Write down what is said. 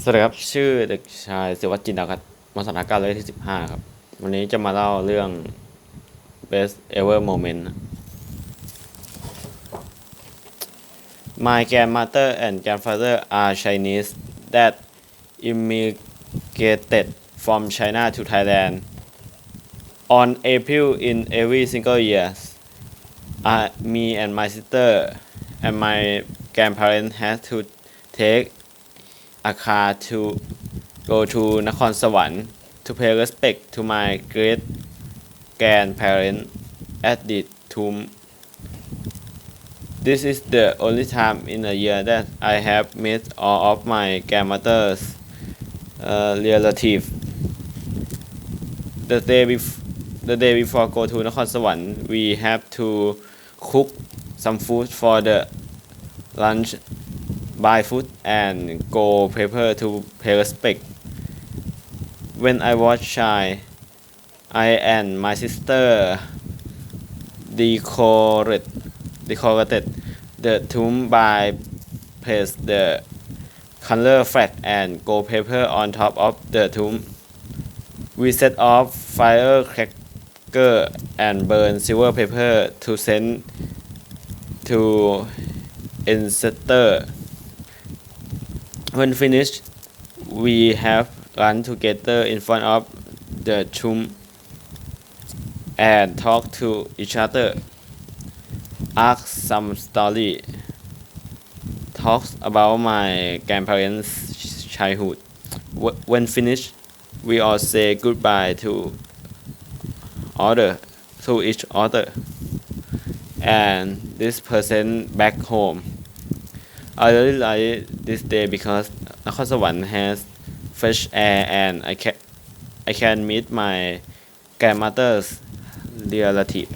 สวัสดีครับชื่อเด็กชายศิวัตจินดาครับมสถานการณ์เลขที่สิบห้าครับ วันนี้จะมาเล่าเรื่อง best ever moment My grandmother and grandfather are Chinese that immigrated from China to Thailand on April in every single year. Uh, me and my sister and my grandparents had to take a car to go to Nakhon Sawan to pay respect to my great grandparent at the tomb. This is the only time in a year that I have met all of my grandmother's uh, relatives. The day bef- the day before go to Nakhon Sawan, we have to cook some food for the lunch buy food and go prepare to pay respect. When I was child, I and my sister decorated, decorated the tomb by place the color flag and gold paper on top of the tomb. We set off firecracker and burn silver paper to send to ancestor. When finished, we have run together in front of the tomb and talk to each other, ask some story, talks about my grandparents' childhood. When finished, we all say goodbye to other to each other and this person back home. I really like this day because Nakhon has fresh air and I can I can meet my grandmother's relative